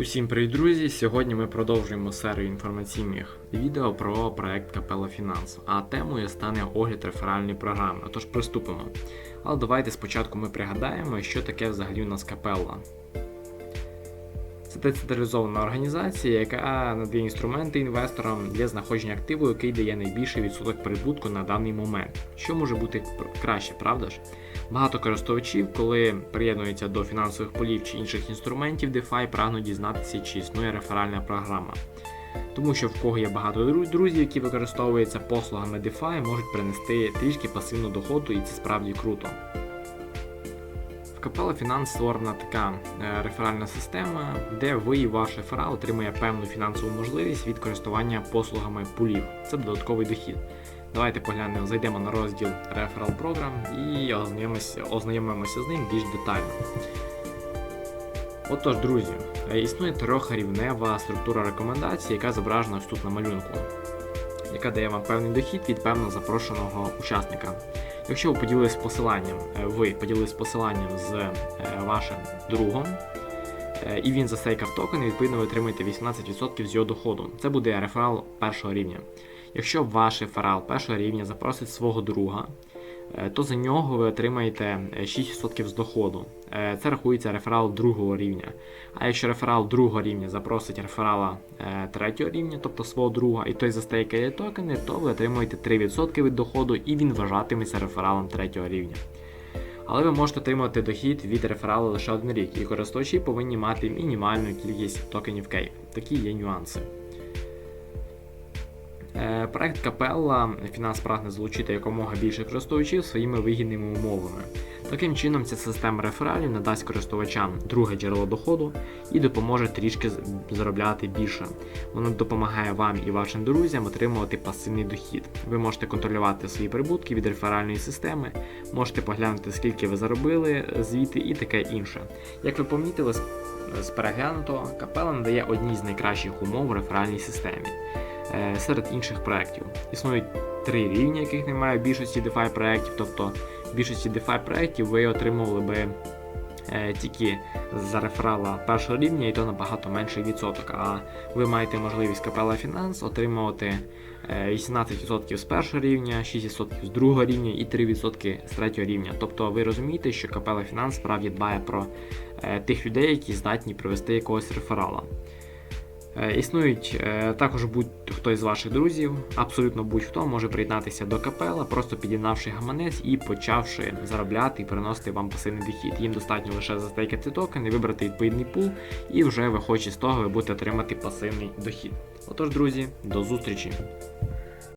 Усім привіт, друзі! Сьогодні ми продовжуємо серію інформаційних відео про проект Капела Фінанс, а темою стане огляд реферальної програми. Тож приступимо. Але давайте спочатку ми пригадаємо, що таке взагалі у нас капелла. Це децентралізована організація, яка надає інструменти інвесторам для знаходження активу, який дає найбільший відсоток прибутку на даний момент. Що може бути краще, правда ж? Багато користувачів, коли приєднуються до фінансових полів чи інших інструментів DeFi, прагнуть дізнатися, чи існує реферальна програма. Тому що в кого є багато друзів, які використовуються послугами DeFi, можуть принести трішки пасивну доходу, і це справді круто. Capella Finance створена така е, реферальна система, де ви і ваш реферал отримує певну фінансову можливість від користування послугами пулів. Це додатковий дохід. Давайте поглянемо, зайдемо на розділ Referral Program і ознайомимося, ознайомимося з ним більш детально. Отож, друзі, е, існує трьохрівнева структура рекомендацій, яка зображена тут на малюнку, яка дає вам певний дохід від певно запрошеного учасника. Якщо ви поділились посиланням, е, ви поділились посиланням з е, вашим другом, е, і він застейкав токен, відповідно ви отримаєте 18% з його доходу. Це буде реферал першого рівня. Якщо ваш реферал першого рівня запросить свого друга, то за нього ви отримаєте е, 6% з доходу. Е, Це рахується реферал другого рівня. А якщо реферал другого рівня запросить реферала е, третього рівня, тобто свого друга, і той застейкає токени, то ви отримуєте 3% від доходу і він вважатиметься рефералом третього рівня. Але ви можете отримати дохід від рефералу лише один рік, і користувачі повинні мати мінімальну кількість токенів кейп. Такі є нюанси. Е, Проект Капелла Фінанс прагне залучити якомога більше користувачів своїми вигідними умовами. Таким чином, ця система рефералів надасть користувачам друге джерело доходу і допоможе трішки заробляти більше. Воно допомагає вам і вашим друзям отримувати пасивний дохід. Ви можете контролювати свої прибутки від реферальної системи, можете поглянути, скільки ви заробили звідти і таке інше. Як ви помітили, з- переглянутого капела надає одні з найкращих умов в реферальній системі е, серед інших проєктів. Існують три рівні, яких немає в більшості DeFi проєктів, тобто в більшості DeFi проєктів ви отримували би е, тільки за реферала першого рівня, і то набагато менший відсоток. А ви маєте можливість Capella Finance отримувати е, 18% з першого рівня, 6% з другого рівня і 3% з третього рівня. Тобто ви розумієте, що Capella Finance справді дбає про е, тих людей, які здатні привести якогось реферала. Е, Існують е, також будь-хто із ваших друзів, абсолютно будь-хто може приєднатися до капела, просто підігнавши гаманець і почавши заробляти і приносити вам пасивний дохід. Їм достатньо лише застейкати токени, вибрати відповідний пул, і вже виходячи з того, ви будете отримати пасивний дохід. Отож, друзі, до зустрічі!